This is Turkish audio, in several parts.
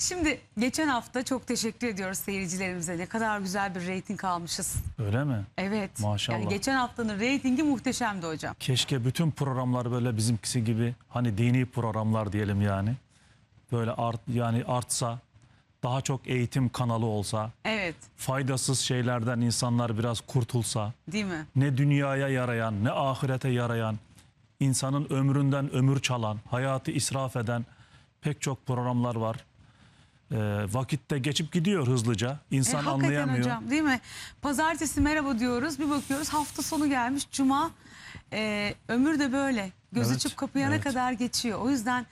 Şimdi geçen hafta çok teşekkür ediyoruz seyircilerimize. Ne kadar güzel bir reyting almışız. Öyle mi? Evet. Maşallah. Yani geçen haftanın reytingi muhteşemdi hocam. Keşke bütün programlar böyle bizimkisi gibi hani dini programlar diyelim yani. Böyle art yani artsa, daha çok eğitim kanalı olsa, Evet. faydasız şeylerden insanlar biraz kurtulsa, Değil mi? ne dünyaya yarayan, ne ahirete yarayan, insanın ömründen ömür çalan, hayatı israf eden pek çok programlar var. Ee, vakitte geçip gidiyor hızlıca. İnsan E, anlayamıyor. hocam değil mi? Pazartesi merhaba diyoruz bir bakıyoruz hafta sonu gelmiş cuma e, ömür de böyle göz Evet, açıp kapayana evet. kadar geçiyor. O yüzden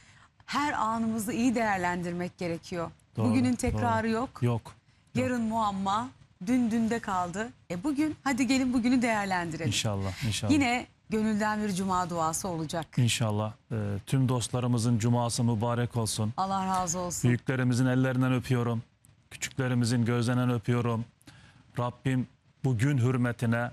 her anımızı iyi değerlendirmek gerekiyor. Doğru, Bugünün tekrarı doğru. yok. Yok. Yarın muamma, dün dünde kaldı. E bugün hadi gelin bugünü değerlendirelim. İnşallah, inşallah. Yine gönülden bir cuma duası olacak. İnşallah. Ee, tüm dostlarımızın cuması mübarek olsun. Allah razı olsun. Büyüklerimizin ellerinden öpüyorum. Küçüklerimizin gözlerinden öpüyorum. Rabbim bugün hürmetine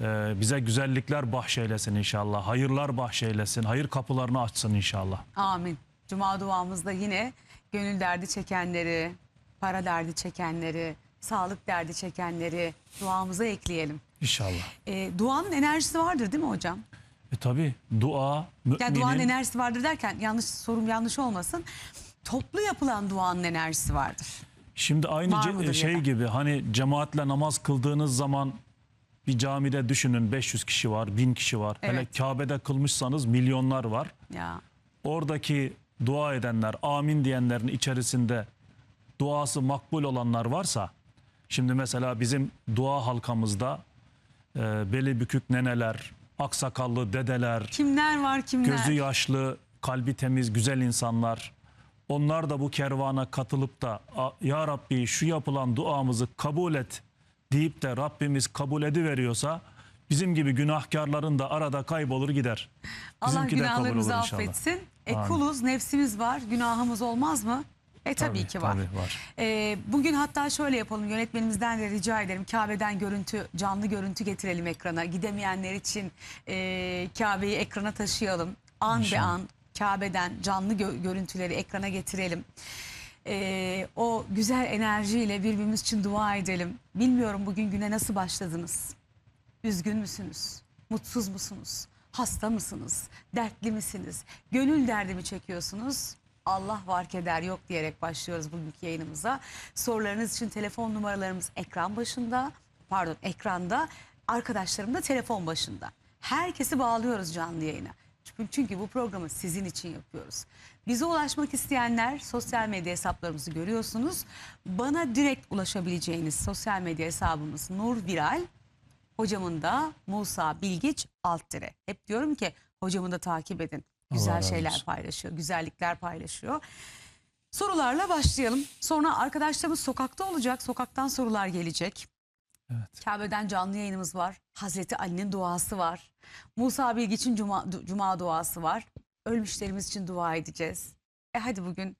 e, bize güzellikler bahşeylesin inşallah. Hayırlar bahşeylesin. Hayır kapılarını açsın inşallah. Amin. Cuma duamızda yine gönül derdi çekenleri, para derdi çekenleri, sağlık derdi çekenleri duamıza ekleyelim. İnşallah. E, duanın enerjisi vardır değil mi hocam? E tabi dua müminin Yani duanın enerjisi vardır derken yanlış sorum yanlış olmasın. Toplu yapılan duanın enerjisi vardır. Şimdi aynı Var mıdır şey ya gibi hani cemaatle namaz kıldığınız zaman bir camide düşünün 500 kişi var, 1000 kişi var. Hele Evet. Kabe'de kılmışsanız milyonlar var. Ya oradaki dua edenler, amin diyenlerin içerisinde duası makbul olanlar varsa, şimdi mesela bizim dua halkamızda e, beli bükük neneler, aksakallı dedeler, kimler var kimler? gözü yaşlı, kalbi temiz, güzel insanlar, onlar da bu kervana katılıp da "A- Ya Rabbi şu yapılan duamızı kabul et deyip de Rabbimiz kabul ediveriyorsa bizim gibi günahkarların da arada kaybolur gider. Allah Bizimki de kabul günahlarımızı inşallah. affetsin. E, Amin. kuluz, nefsimiz var. Günahımız olmaz mı? E tabii, ki var. tabii var. E, bugün hatta şöyle yapalım. Yönetmenimizden de rica ederim. Kabe'den görüntü, canlı görüntü getirelim ekrana. Gidemeyenler için e, Kabe'yi ekrana taşıyalım. An be İnşallah. an Kabe'den canlı gö- görüntüleri ekrana getirelim. E, o güzel enerjiyle birbirimiz için dua edelim. Bilmiyorum bugün güne nasıl başladınız? Üzgün müsünüz? Mutsuz musunuz? Hasta mısınız? Dertli misiniz? Gönül derdimi çekiyorsunuz? Allah var keder yok diyerek başlıyoruz bugünkü yayınımıza. Sorularınız için telefon numaralarımız ekran başında. Pardon ekranda. Arkadaşlarım da telefon başında. Herkesi bağlıyoruz canlı yayına. Çünkü, çünkü bu programı sizin için yapıyoruz. Bize ulaşmak isteyenler sosyal medya hesaplarımızı görüyorsunuz. Bana direkt ulaşabileceğiniz sosyal medya hesabımız Nur Viral. Hocamın da Musa Bilgiç alt dire. Hep diyorum ki hocamı da takip edin. Allah Güzel razı şeyler paylaşıyor, güzellikler paylaşıyor. Sorularla başlayalım. Sonra arkadaşlarımız sokakta olacak. Sokaktan sorular gelecek. Evet. Kabe'den canlı yayınımız var. Hazreti Ali'nin duası var. Musa Bilgiç'in cuma, cuma duası var. Ölmüşlerimiz için dua edeceğiz. E hadi bugün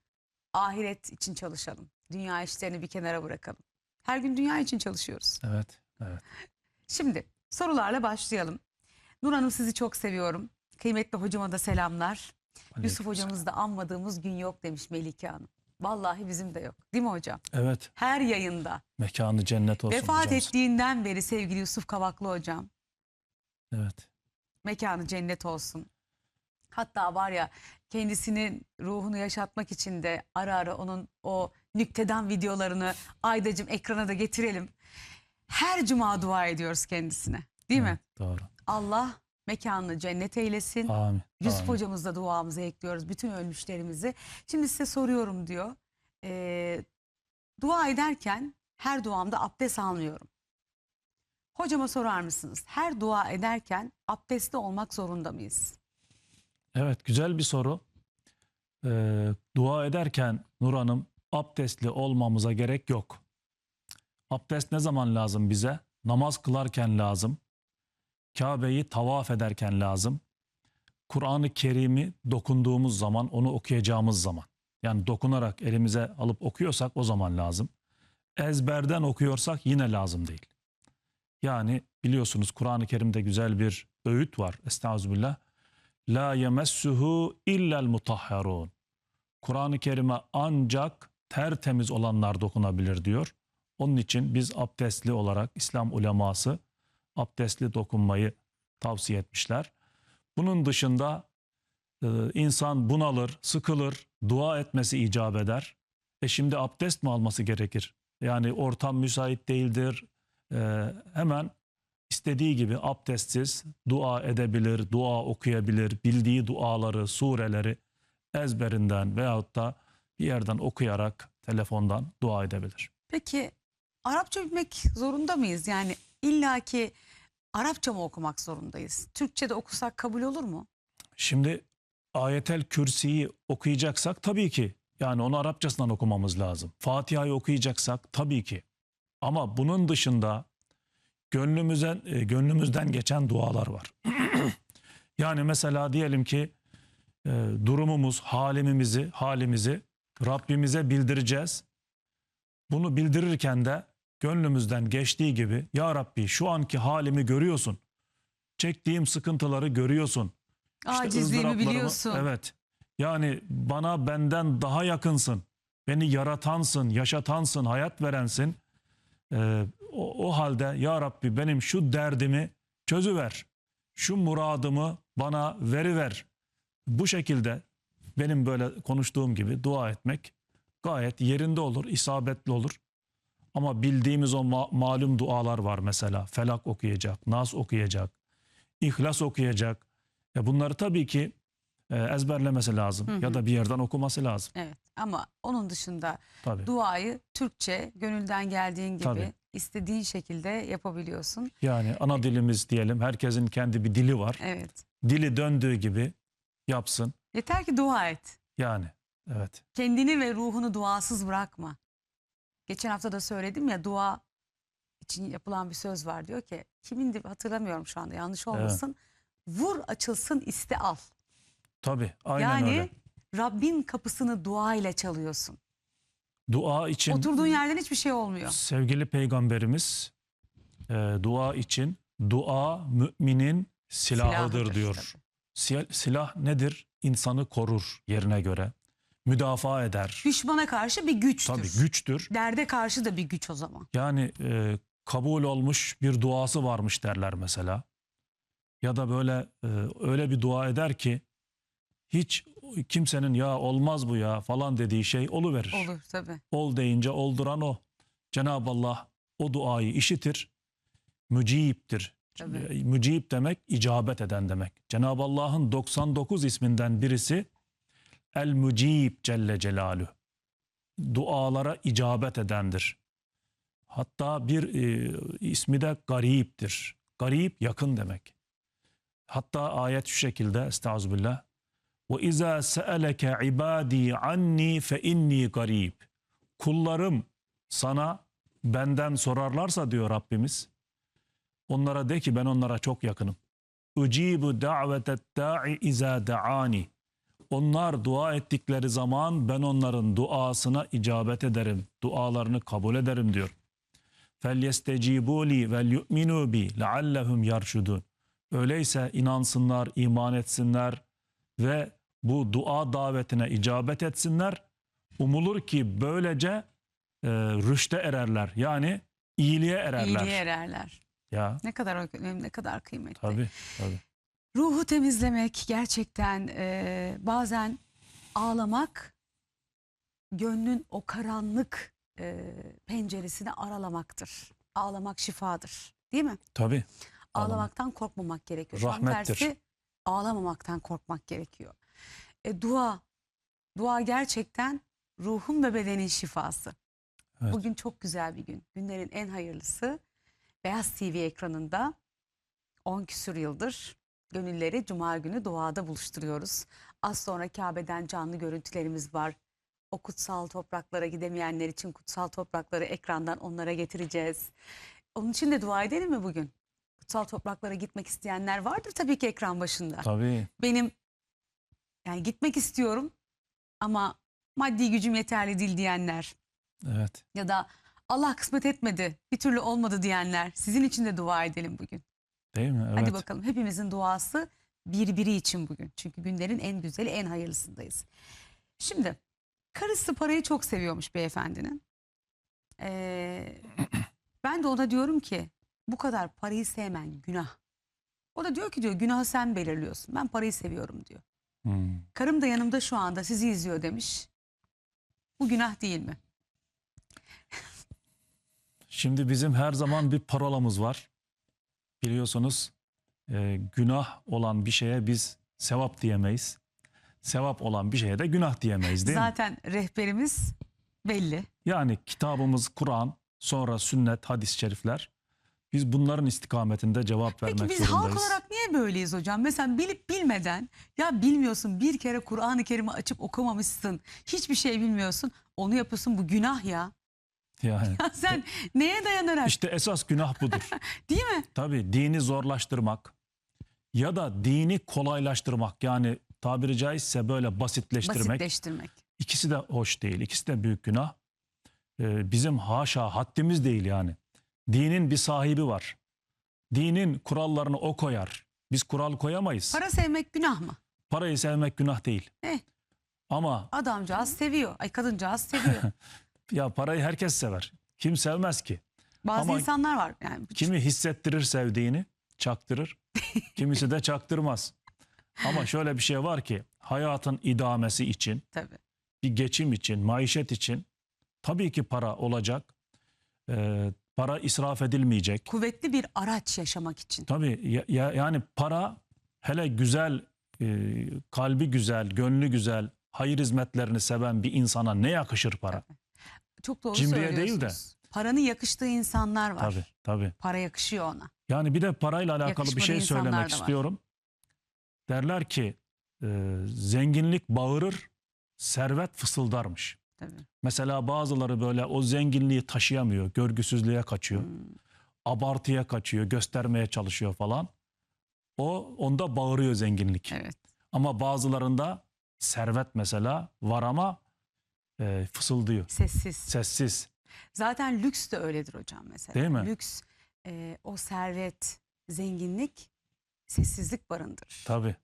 ahiret için çalışalım. Dünya işlerini bir kenara bırakalım. Her gün dünya için çalışıyoruz. Evet. Evet. Şimdi sorularla başlayalım. Nur Hanım sizi çok seviyorum. Kıymetli hocama da selamlar. Yusuf Aleykümselam. hocamız da anmadığımız gün yok demiş Melike Hanım. Vallahi bizim de yok. Değil mi hocam? Evet. Her yayında. Mekanı cennet olsun. Vefat hocamız. ettiğinden beri sevgili Yusuf Kavaklı hocam. Evet. Mekanı cennet olsun. Hatta var ya kendisinin ruhunu yaşatmak için de ara ara onun o nüktedan videolarını Aydacım ekrana da getirelim. Her cuma dua ediyoruz kendisine. Değil mi? Evet, Doğru. Allah mekanını cennet eylesin. Amin. Yusuf Amin. hocamız da duamıza ekliyoruz bütün ölmüşlerimizi. Şimdi size soruyorum diyor. Ee, dua ederken her duamda abdest almıyorum. Hocama sorar mısınız? Her dua ederken abdestli olmak zorunda mıyız? Evet güzel bir soru. Ee, dua ederken Nur Hanım abdestli olmamıza gerek yok. Abdest ne zaman lazım bize? Namaz kılarken lazım. Kabe'yi tavaf ederken lazım. Kur'an-ı Kerim'i dokunduğumuz zaman, onu okuyacağımız zaman. Yani dokunarak elimize alıp okuyorsak o zaman lazım. Ezberden okuyorsak yine lazım değil. Yani biliyorsunuz Kur'an-ı Kerim'de güzel bir öğüt var. Estağfirullah. La yemessuhu illel mutahharun. Kur'an-ı Kerim'e ancak tertemiz olanlar dokunabilir diyor. Onun için biz abdestli olarak İslam uleması abdestli dokunmayı tavsiye etmişler. Bunun dışında e, insan bunalır, sıkılır, dua etmesi icap eder. E şimdi abdest mi alması gerekir? Yani ortam müsait değildir. E, hemen istediği gibi abdestsiz dua edebilir, dua okuyabilir, bildiği duaları, sureleri ezberinden veyahut da bir yerden okuyarak telefondan dua edebilir. Peki Arapça bilmek zorunda mıyız? Yani illaki Arapça mı okumak zorundayız? Türkçe'de okusak kabul olur mu? Şimdi ayetel kürsiyi okuyacaksak tabii ki yani onu Arapçasından okumamız lazım. Fatiha'yı okuyacaksak tabii ki. Ama bunun dışında gönlümüzden e, gönlümüzden geçen dualar var. yani mesela diyelim ki e, durumumuz, halimimizi, halimizi Rabbimize bildireceğiz. Bunu bildirirken de gönlümüzden geçtiği gibi ya Rabbi şu anki halimi görüyorsun. Çektiğim sıkıntıları görüyorsun. İşte Acizliğimi biliyorsun. Evet. Yani bana benden daha yakınsın. Beni yaratansın, yaşatansın, hayat verensin. Ee, o, o halde ya Rabbi benim şu derdimi çözüver. Şu muradımı bana veriver. Bu şekilde benim böyle konuştuğum gibi dua etmek gayet yerinde olur, isabetli olur. Ama bildiğimiz o ma- malum dualar var mesela. Felak okuyacak, Nas okuyacak, İhlas okuyacak. Ya bunları tabii ki e, ezberlemesi lazım Hı hı. ya da bir yerden okuması lazım. Evet ama onun dışında Tabii. duayı Türkçe gönülden geldiğin gibi Tabii. istediğin şekilde yapabiliyorsun. Yani ana dilimiz diyelim. Herkesin kendi bir dili var. Evet. Dili döndüğü gibi yapsın. Yeter ki dua et. Yani evet. Kendini ve ruhunu duasız bırakma. Geçen hafta da söyledim ya dua için yapılan bir söz var diyor ki kimindi hatırlamıyorum şu anda yanlış olmasın. Vur açılsın iste al. Tabii. Aynen yani öyle. Rabbin kapısını dua ile çalıyorsun. Dua için Oturduğun yerden hiçbir şey olmuyor. sevgili peygamberimiz e, dua için dua müminin silahıdır, diyor. tabii. Sil- Silah nedir? İnsanı korur yerine göre. Müdafaa eder. Düşmana karşı bir güçtür. Tabii güçtür. Derde karşı da bir güç o zaman. Yani e, kabul olmuş bir duası varmış derler mesela. Ya da böyle e, öyle bir dua eder ki hiç kimsenin ya olmaz bu ya falan dediği şey oluverir. Olur tabii. Ol deyince olduran o. Cenab-ı Allah o duayı işitir. Mücibdir. Tabii. E, Mücib demek icabet eden demek. Cenab-ı Allah'ın 99 isminden birisi El Mücib Celle Celaluhu. Dualara icabet edendir. Hatta bir e, ismi de gariptir. Garip yakın demek. Hatta ayet şu şekilde Estağfirullah. Ve izâ se'eleke ibâdî anni fe inni garib. Kullarım sana benden sorarlarsa diyor Rabbimiz. Onlara de ki ben onlara çok yakınım. Ucibu da'vetet da'i izâ da'ani. Onlar dua ettikleri zaman ben onların duasına icabet ederim. Dualarını kabul ederim diyor. فَلْيَسْتَجِيبُوا لِي وَلْيُؤْمِنُوا بِي لَعَلَّهُمْ يَرْشُدُونَ Öyleyse inansınlar, iman etsinler ve bu dua davetine icabet etsinler. Umulur ki böylece e, rüşte ererler. Yani iyiliğe ererler. İyiliğe ererler. Ya Ne kadar önemli, ne kadar kıymetli. tabii tabii. Ruhu temizlemek gerçekten e, bazen ağlamak gönlün o karanlık e, penceresini aralamaktır. Ağlamak şifadır. Değil mi? Tabii. Ağlamak. Ağlamaktan korkmamak gerekiyor. Rahmettir. tersi ağlamamaktan korkmak gerekiyor. E, dua, dua gerçekten ruhun ve bedenin şifası. Evet. Bugün çok güzel bir gün. Günlerin en hayırlısı. Beyaz TV ekranında 10 küsür yıldır gönülleri Cuma günü duada buluşturuyoruz. Az sonra Kabe'den canlı görüntülerimiz var. O kutsal topraklara gidemeyenler için kutsal toprakları ekrandan onlara getireceğiz. Onun için de dua edelim mi bugün? Kutsal topraklara gitmek isteyenler vardır tabii ki ekran başında. Tabii. Benim yani gitmek istiyorum ama maddi gücüm yeterli değil diyenler Evet. ya da Allah kısmet etmedi, bir türlü olmadı diyenler sizin için de dua edelim bugün. Değil mi? Evet. Hadi bakalım hepimizin duası birbiri için bugün. Çünkü günlerin en güzeli, en hayırlısındayız. Şimdi Karısı parayı çok seviyormuş beyefendinin. Ee, ben de ona diyorum ki bu kadar parayı sevmen günah. O da diyor ki diyor günahı sen belirliyorsun. Ben parayı seviyorum diyor. Hmm. Karım da yanımda şu anda sizi izliyor demiş. Bu günah değil mi? Şimdi bizim her zaman bir parolamız var. Biliyorsunuz e, günah olan bir şeye biz sevap diyemeyiz. Sevap olan bir şeye de günah diyemeyiz değil mi? Zaten rehberimiz belli. Yani kitabımız Kur'an, sonra sünnet, hadis-i şerifler. Biz bunların istikametinde cevap vermek Peki biz zorundayız. halk olarak niye böyleyiz hocam? Mesela bilip bilmeden ya bilmiyorsun bir kere Kur'an-ı Kerim'i açıp okumamışsın. Hiçbir şey bilmiyorsun. Onu yapıyorsun bu günah ya. Yani Ya sen neye dayanarak işte esas günah budur. değil mi? Tabii dini zorlaştırmak ya da dini kolaylaştırmak yani tabiri caizse böyle basitleştirmek. Basitleştirmek. İkisi de hoş değil. İkisi de büyük günah. Ee, bizim haşa haddimiz değil yani. Dinin bir sahibi var. Dinin kurallarını o koyar. Biz kural koyamayız. Para sevmek günah mı? Parayı sevmek günah değil. Eh. Ama Adamcağız seviyor. Ay kadıncağız seviyor. ya parayı herkes sever. Kim sevmez ki? Bazı Ama- insanlar var. Yani Kimi hissettirir sevdiğini, çaktırır. Kimisi de çaktırmaz. Ama şöyle bir şey var ki hayatın idamesi için, tabii. bir geçim için, maişet için tabii ki para olacak. Ee, para israf edilmeyecek. Kuvvetli bir araç yaşamak için. Tabii ya- ya- yani para hele güzel, e, kalbi güzel, gönlü güzel, hayır hizmetlerini seven bir insana ne yakışır para? Çok doğru Cimriye değil de. Paranın yakıştığı insanlar var. Tabii, tabii. Para yakışıyor ona. Yani bir de parayla alakalı bir Yakışmadığı şey insanlar söylemek istiyorum. Derler ki e, zenginlik bağırır, servet fısıldarmış. Tabii. Mesela bazıları böyle o zenginliği taşıyamıyor, görgüsüzlüğe kaçıyor, Hmm. abartıya kaçıyor, göstermeye çalışıyor falan. O onda bağırıyor zenginlik. Evet. Ama bazılarında servet mesela var ama e, fısıldıyor. Sessiz. Sessiz. Zaten lüks de öyledir hocam mesela. Değil mi? Lüks, e, o servet, zenginlik, sessizlik barındırır. Tabii.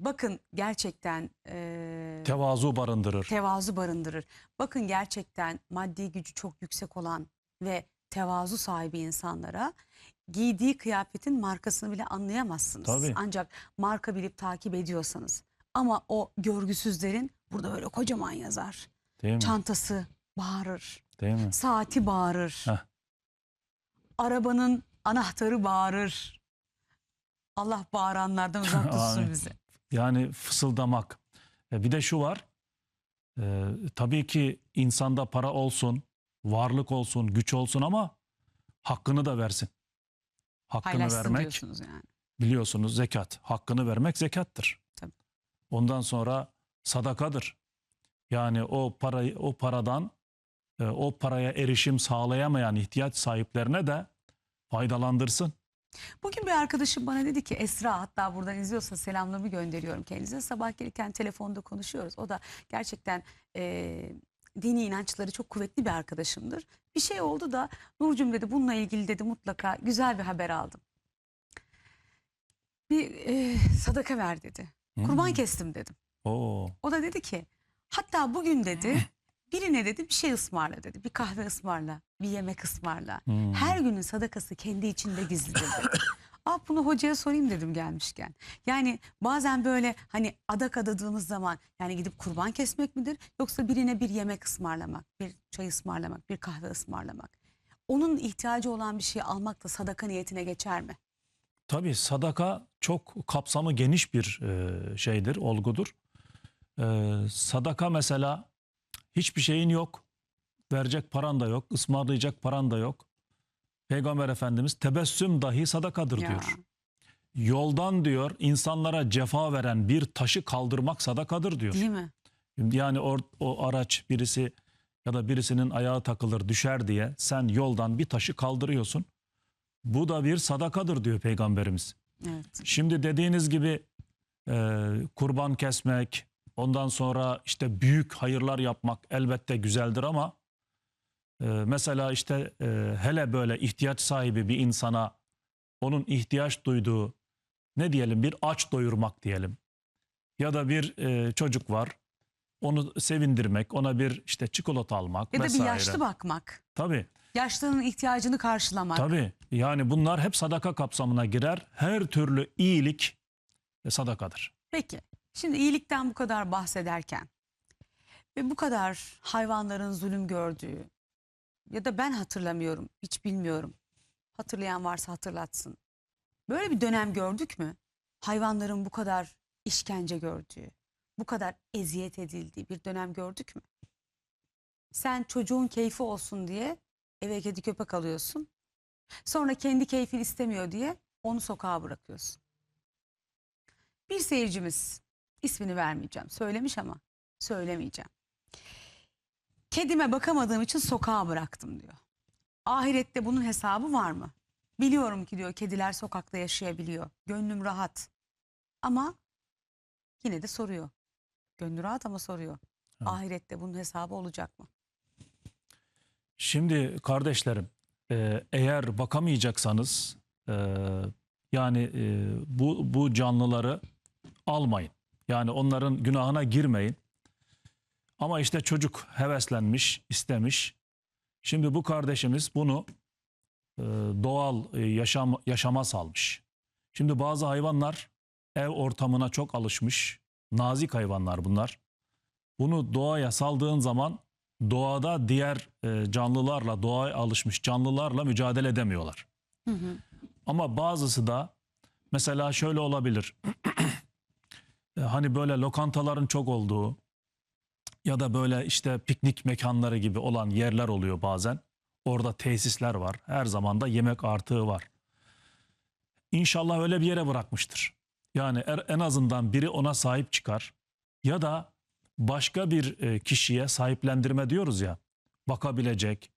Bakın gerçekten e, Tevazu barındırır. tevazu barındırır. Bakın gerçekten maddi gücü çok yüksek olan ve tevazu sahibi insanlara giydiği kıyafetin markasını bile anlayamazsınız. Tabii. Ancak marka bilip takip ediyorsanız. Ama o görgüsüzlerin burada öyle kocaman yazar. Değil mi? Çantası bağırır. Değil mi? Saati bağırır. Heh. Arabanın anahtarı bağırır. Allah bağıranlardan uzak tutsun bizi. Yani fısıldamak. E, bir de şu var. E, tabii ki insanda para olsun, varlık olsun, güç olsun ama hakkını da versin. Hakkını Paylaşsın vermek yani. biliyorsunuz zekat. Hakkını vermek zekattır. Tabii. Ondan sonra sadakadır. Yani o parayı o paradan e, o paraya erişim sağlayamayan ihtiyaç sahiplerine de faydalandırsın. Bugün bir arkadaşım bana dedi ki Esra hatta buradan izliyorsa selamlarımı gönderiyorum kendisine. Sabah gelirken telefonda konuşuyoruz. O da gerçekten e, dini inançları çok kuvvetli bir arkadaşımdır. Bir şey oldu da Nurcum dedi bununla ilgili dedi mutlaka güzel bir haber aldım. Bir e, sadaka ver dedi. Kurban Hmm. kestim dedim. Oo. O da dedi ki hatta bugün dedi birine dedi bir şey ısmarla dedi. Bir kahve ısmarla, bir yemek ısmarla. Hmm. Her günün sadakası kendi içinde gizlidir dedi. Aa, bunu hocaya sorayım dedim gelmişken. Yani bazen böyle hani adak adadığımız zaman yani gidip kurban kesmek midir? Yoksa birine bir yemek ısmarlamak, bir çay ısmarlamak, bir kahve ısmarlamak. Onun ihtiyacı olan bir şeyi almak da sadaka niyetine geçer mi? Tabii sadaka çok kapsamı geniş bir şeydir, olgudur. E, sadaka mesela hiçbir şeyin yok, verecek paran da yok, ısmarlayacak paran da yok. Peygamber Efendimiz tebessüm dahi sadakadır Ya. diyor. Yoldan diyor insanlara cefa veren bir taşı kaldırmak sadakadır diyor. Değil mi? Yani o, o araç birisi ya da birisinin ayağı takılır düşer diye sen yoldan bir taşı kaldırıyorsun. Bu da bir sadakadır diyor Peygamberimiz. Evet. Şimdi dediğiniz gibi e, kurban kesmek, ondan sonra işte büyük hayırlar yapmak elbette güzeldir ama e, mesela işte e, hele böyle ihtiyaç sahibi bir insana onun ihtiyaç duyduğu ne diyelim bir aç doyurmak diyelim ya da bir e, çocuk var onu sevindirmek, ona bir işte çikolata almak Ya da vesaire. bir yaşlı bakmak. Tabii. Yaşlının ihtiyacını karşılamak. Tabii. Yani bunlar hep sadaka kapsamına girer. Her türlü iyilik e, sadakadır. Peki. Şimdi iyilikten bu kadar bahsederken ve bu kadar hayvanların zulüm gördüğü ya da ben hatırlamıyorum, hiç bilmiyorum. Hatırlayan varsa hatırlatsın. Böyle bir dönem gördük mü? Hayvanların bu kadar işkence gördüğü, bu kadar eziyet edildiği bir dönem gördük mü? Sen çocuğun keyfi olsun diye eve kedi köpek alıyorsun. Sonra kendi keyfini istemiyor diye onu sokağa bırakıyorsun. Bir seyircimiz ismini vermeyeceğim. Söylemiş ama söylemeyeceğim. Kedime bakamadığım için sokağa bıraktım diyor. Ahirette bunun hesabı var mı? Biliyorum ki diyor kediler sokakta yaşayabiliyor. Gönlüm rahat. Ama yine de soruyor. Gönlü rahat ama soruyor. Evet. Ahirette bunun hesabı olacak mı? Şimdi kardeşlerim e, eğer bakamayacaksanız e, yani e, bu, bu canlıları almayın. Yani onların günahına girmeyin. Ama işte çocuk heveslenmiş, istemiş. Şimdi bu kardeşimiz bunu e, doğal e, yaşam yaşama salmış. Şimdi bazı hayvanlar ev ortamına çok alışmış. Nazik hayvanlar bunlar. Bunu doğaya saldığın zaman doğada diğer e, canlılarla, doğaya alışmış canlılarla mücadele edemiyorlar. Hı hı. Ama bazısı da mesela şöyle olabilir. E, hani böyle lokantaların çok olduğu ya da böyle işte piknik mekanları gibi olan yerler oluyor bazen. Orada tesisler var. Her zaman da yemek artığı var. İnşallah öyle bir yere bırakmıştır. Yani er- en azından biri ona sahip çıkar ya da başka bir e, kişiye sahiplendirme diyoruz ya. Bakabilecek,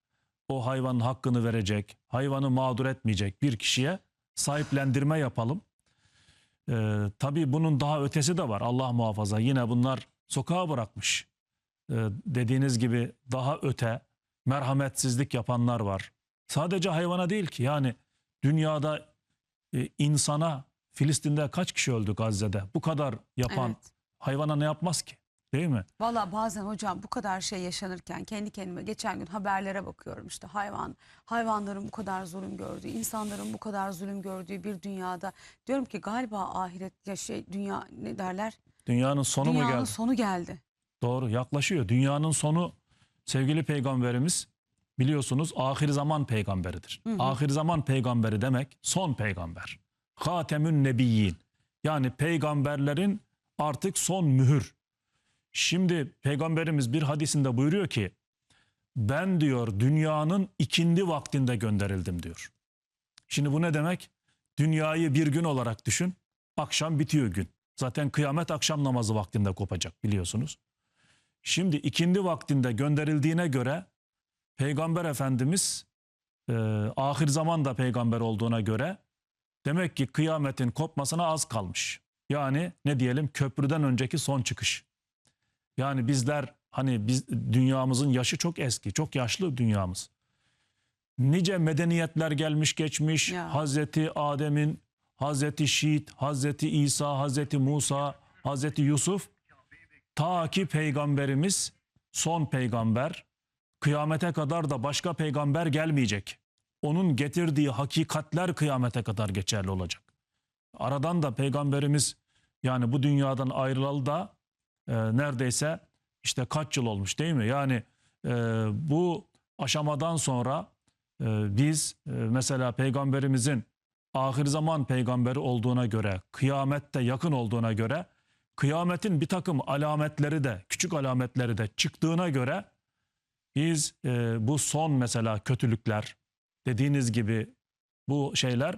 o hayvanın hakkını verecek, hayvanı mağdur etmeyecek bir kişiye sahiplendirme yapalım. Ee, tabii bunun daha ötesi de var. Allah muhafaza. Yine bunlar sokağa bırakmış. Ee, dediğiniz gibi daha öte merhametsizlik yapanlar var. Sadece hayvana değil ki. Yani dünyada e, insana Filistin'de kaç kişi öldü Gazze'de? Bu kadar yapan Evet. hayvana ne yapmaz ki? Değil mi? Valla bazen hocam bu kadar şey yaşanırken kendi kendime geçen gün haberlere bakıyorum işte hayvan hayvanların bu kadar zulüm gördüğü, insanların bu kadar zulüm gördüğü bir dünyada diyorum ki galiba ahiret ya şey dünya ne derler? Dünyanın sonu mu Dünyanın geldi? sonu geldi. Doğru yaklaşıyor. Dünyanın sonu sevgili peygamberimiz biliyorsunuz ahir zaman peygamberidir. Ahir zaman peygamberi demek son peygamber. Hatemün nebiyyin. Yani peygamberlerin artık son mühür. Şimdi peygamberimiz bir hadisinde buyuruyor ki ben diyor dünyanın ikindi vaktinde gönderildim diyor. Şimdi bu ne demek? Dünyayı bir gün olarak düşün. Akşam bitiyor gün. Zaten kıyamet akşam namazı vaktinde kopacak biliyorsunuz. Şimdi ikindi vaktinde gönderildiğine göre Peygamber Efendimiz e, ahir zaman da peygamber olduğuna göre demek ki kıyametin kopmasına az kalmış. Yani ne diyelim köprüden önceki son çıkış. Yani bizler hani biz dünyamızın yaşı çok eski, çok yaşlı dünyamız. Nice medeniyetler gelmiş geçmiş. Ya. Hazreti Adem'in, Hazreti Şiit, Hazreti İsa, Hazreti Musa, Hazreti Yusuf ta ki peygamberimiz son peygamber kıyamete kadar da başka peygamber gelmeyecek. Onun getirdiği hakikatler kıyamete kadar geçerli olacak. Aradan da peygamberimiz yani bu dünyadan ayrılalı da e, neredeyse işte kaç yıl olmuş değil mi? Yani e, bu aşamadan sonra e, biz e, mesela peygamberimizin ahir zaman peygamberi olduğuna göre, kıyamette yakın olduğuna göre, kıyametin bir takım alametleri de, küçük alametleri de çıktığına göre biz e, bu son mesela kötülükler, dediğiniz gibi bu şeyler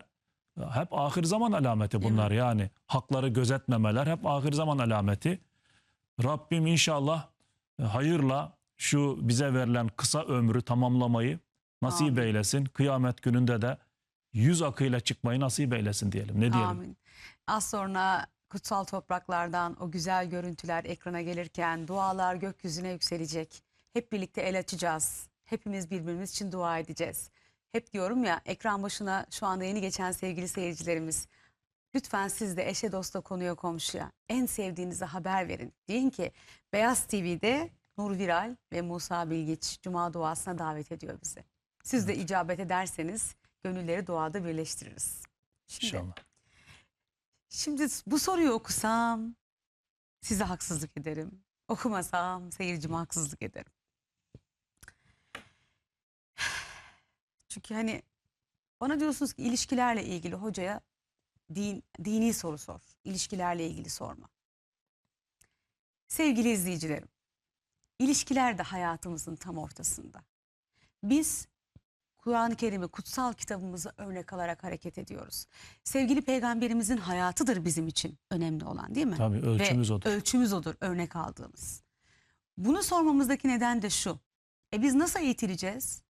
e, hep ahir zaman alameti bunlar yani. Hakları gözetmemeler hep ahir zaman alameti. Rabbim inşallah e, hayırla şu bize verilen kısa ömrü tamamlamayı nasip Amin. eylesin. Kıyamet gününde de yüz akıyla çıkmayı nasip eylesin diyelim. Ne diyelim? Amin. Az sonra kutsal topraklardan o güzel görüntüler ekrana gelirken dualar gökyüzüne yükselecek. Hep birlikte el açacağız. Hepimiz birbirimiz için dua edeceğiz. Hep diyorum ya ekran başına şu anda yeni geçen sevgili seyircilerimiz. Lütfen siz de eşe dosta konuya komşuya en sevdiğinize haber verin. Deyin ki Beyaz TV'de Nur Viral ve Musa Bilgiç Cuma duasına davet ediyor bizi. Siz de icabet ederseniz gönülleri duada birleştiririz. Şimdi, İnşallah. şimdi bu soruyu okusam size haksızlık ederim. Okumasam seyircime haksızlık ederim. Çünkü hani bana diyorsunuz ki ilişkilerle ilgili hocaya din, dini soru sor. İlişkilerle ilgili sorma. Sevgili izleyicilerim, ilişkiler de hayatımızın tam ortasında. Biz Kur'an-ı Kerim'i, kutsal kitabımızı örnek alarak hareket ediyoruz. Sevgili peygamberimizin hayatıdır bizim için önemli olan değil mi? Tabii ölçümüz Ve odur. ölçümüz odur örnek aldığımız. Bunu sormamızdaki neden de şu. E biz nasıl eğitileceğiz?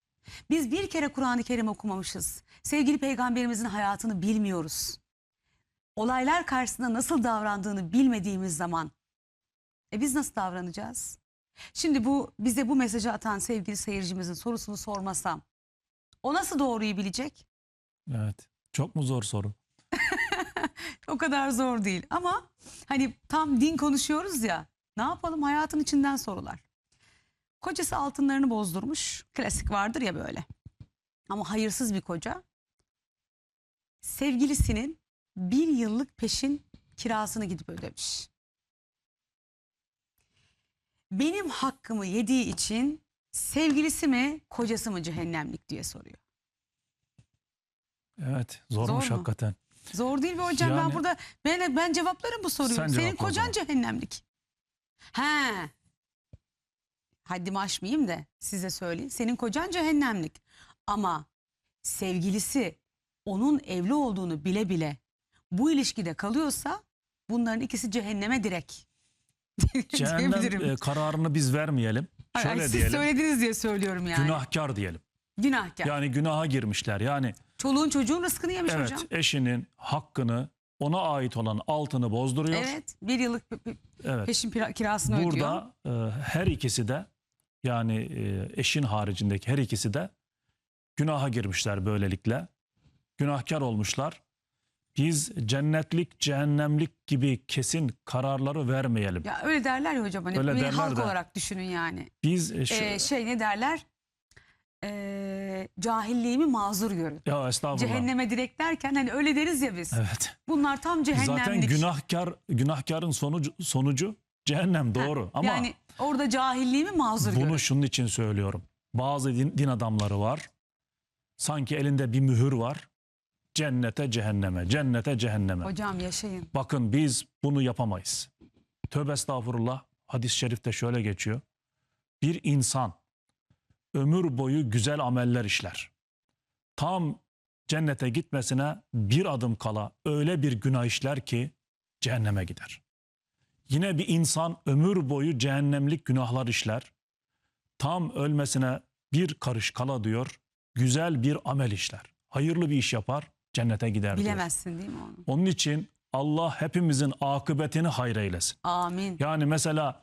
Biz bir kere Kur'an-ı Kerim okumamışız. Sevgili peygamberimizin hayatını bilmiyoruz. Olaylar karşısında nasıl davrandığını bilmediğimiz zaman e biz nasıl davranacağız? Şimdi bu bize bu mesajı atan sevgili seyircimizin sorusunu sormasam o nasıl doğruyu bilecek? Evet. Çok mu zor soru? O kadar zor değil ama hani tam din konuşuyoruz ya ne yapalım hayatın içinden sorular. Kocası altınlarını bozdurmuş klasik vardır ya böyle ama hayırsız bir koca sevgilisinin bir yıllık peşin kirasını gidip ödemiş. Benim hakkımı yediği için sevgilisi mi kocası mı cehennemlik diye soruyor. Evet. Zormuş Zor mu? hakikaten. Zor değil mi hocam? Ben Yani- burada ben ben cevaplarım bu soruyu. Sen Senin kocan cehennemlik. He. Haddimi aşmayayım da size söyleyeyim. Senin kocan cehennemlik. Ama sevgilisi onun evli olduğunu bile bile bu ilişkide kalıyorsa bunların ikisi cehenneme direkt. Cehennem e, kararını biz vermeyelim. Ay, Şöyle siz diyelim. söylediniz diye söylüyorum yani. Günahkar diyelim. Günahkar. Yani günaha girmişler. Yani Çoluğun çocuğun rızkını yemiş evet hocam. eşinin hakkını ona ait olan altını bozduruyor. Evet. Bir yıllık Evet. peşin kirasını ödüyor. Burada e, her ikisi de yani e, eşin haricindeki her ikisi de günaha girmişler böylelikle. Günahkar olmuşlar. Biz cennetlik, cehennemlik gibi kesin kararları vermeyelim. Ya öyle derler ya hocam hani Öyle bir derler halk de. olarak düşünün yani. Biz e, şu, Ee, şey ne derler? Ee, cahilliğimi mazur görün. ya estağfurullah. Cehenneme direkt derken hani öyle deriz ya biz. Evet. Bunlar tam cehennemlik. Zaten günahkar günahkarın sonucu sonucu cehennem doğru ama yani orada cahilliğimi mazur görün. bunu şunun için söylüyorum. Bazı din, din adamları var. Sanki elinde bir mühür var. Cennete cehenneme, cennete cehenneme. Hocam yaşayın. Bakın biz bunu yapamayız. Tövbe estağfurullah. Hadis-i şerifte şöyle geçiyor. Bir insan ömür boyu güzel ameller işler. Tam cennete gitmesine bir adım kala öyle bir günah işler ki cehenneme gider. Yine bir insan ömür boyu cehennemlik günahlar işler. Tam ölmesine bir karış kala diyor güzel bir amel işler. Hayırlı bir iş yapar cennete gider diyor. Bilemezsin değil mi onu? Onun için Allah hepimizin akıbetini hayır eylesin. Amin. Yani mesela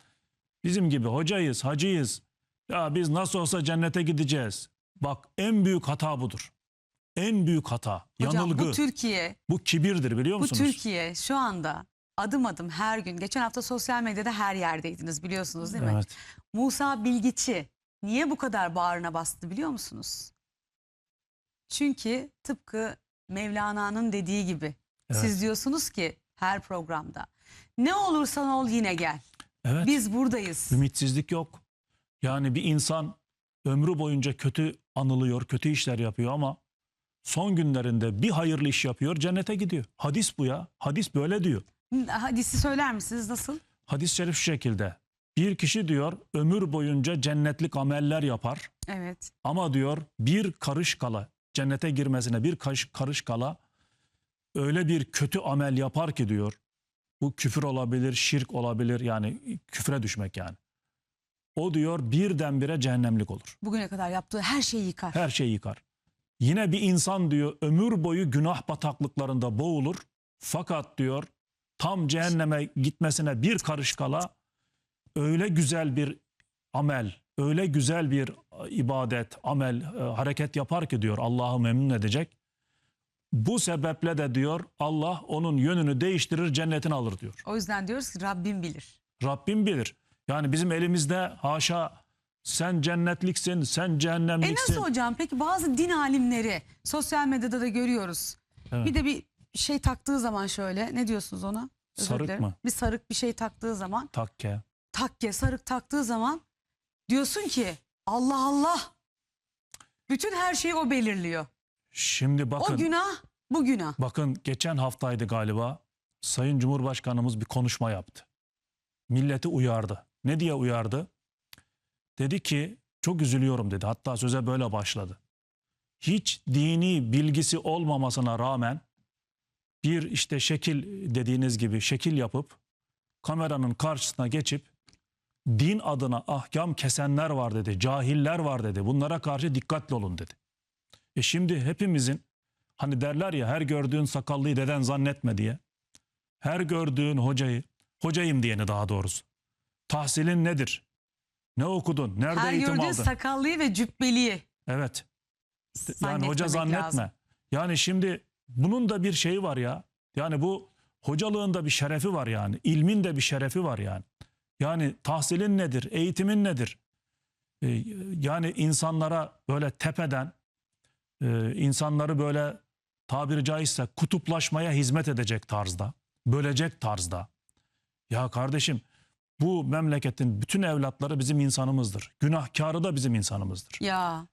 bizim gibi hocayız, hacıyız. Ya biz nasıl olsa cennete gideceğiz. Bak en büyük hata budur. En büyük hata, Hocam yanılgı. bu Türkiye, bu kibirdir biliyor bu musunuz? Türkiye şu anda adım adım her gün. Geçen hafta sosyal medyada her yerdeydiniz biliyorsunuz değil mi? Evet. Musa Bilgiç'i niye bu kadar bağrına bastı biliyor musunuz? Çünkü tıpkı Mevlana'nın dediği gibi Evet. siz diyorsunuz ki her programda ne olursan ol yine gel. Evet. Biz buradayız. Ümitsizlik yok. Yani bir insan ömrü boyunca kötü anılıyor, kötü işler yapıyor ama son günlerinde bir hayırlı iş yapıyor, cennete gidiyor. Hadis bu ya. Hadis böyle diyor. Hadisi söyler misiniz nasıl? Hadis-i şerif şu şekilde. Bir kişi diyor ömür boyunca cennetlik ameller yapar Evet. ama diyor bir karış kala cennete girmesine bir karış, karış kala öyle bir kötü amel yapar ki diyor. Bu küfür olabilir, şirk olabilir yani küfre düşmek yani. O diyor birdenbire cehennemlik olur. Bugüne kadar yaptığı her şeyi yıkar. Her şeyi yıkar. Yine bir insan diyor ömür boyu günah bataklıklarında boğulur. Fakat diyor tam cehenneme gitmesine bir karış kala öyle güzel bir amel, öyle güzel bir ibadet, amel, e, hareket yapar ki diyor Allah'ı memnun edecek. Bu sebeple de diyor Allah onun yönünü değiştirir cennetini alır diyor. O yüzden diyoruz ki Rabbim bilir. Rabbim bilir. Yani bizim elimizde haşa sen cennetliksin, sen E cehennemliksin. nasıl hocam? Peki bazı din alimleri sosyal medyada da görüyoruz. Evet. Bir de bir şey taktığı zaman şöyle ne diyorsunuz ona? Özür Sarık dilerim. mı? Bir sarık bir şey taktığı zaman Takke. takke sarık taktığı zaman diyorsun ki Allah Allah. Bütün her şeyi o belirliyor. Şimdi bakın O günah bu günah. bakın geçen haftaydı galiba Sayın Cumhurbaşkanımız bir konuşma yaptı. Milleti uyardı. Ne diye uyardı? Dedi ki çok üzülüyorum dedi. Hatta söze böyle başladı. Hiç dini bilgisi olmamasına rağmen bir işte şekil dediğiniz gibi şekil yapıp kameranın karşısına geçip din adına ahkam kesenler var dedi. Cahiller var dedi. Bunlara karşı dikkatli olun dedi. E şimdi hepimizin hani derler ya her gördüğün sakallıyı deden zannetme diye. Her gördüğün hocayı, hocayım diyeni daha doğrusu. Tahsilin nedir? Ne okudun? Nerede Her eğitim gördüğün aldın? sakallıyı ve cübbeliyi. Evet. Yani hoca zannetme. lazım. Yani şimdi bunun da bir şeyi var ya. Yani bu hocalığın da bir şerefi var yani. İlmin de bir şerefi var yani. Yani tahsilin nedir? Eğitimin nedir? Ee, yani insanlara böyle tepeden e, insanları böyle tabiri caizse kutuplaşmaya hizmet edecek tarzda, bölecek tarzda. Ya kardeşim bu memleketin bütün evlatları bizim insanımızdır. Günahkarı da bizim insanımızdır. Ya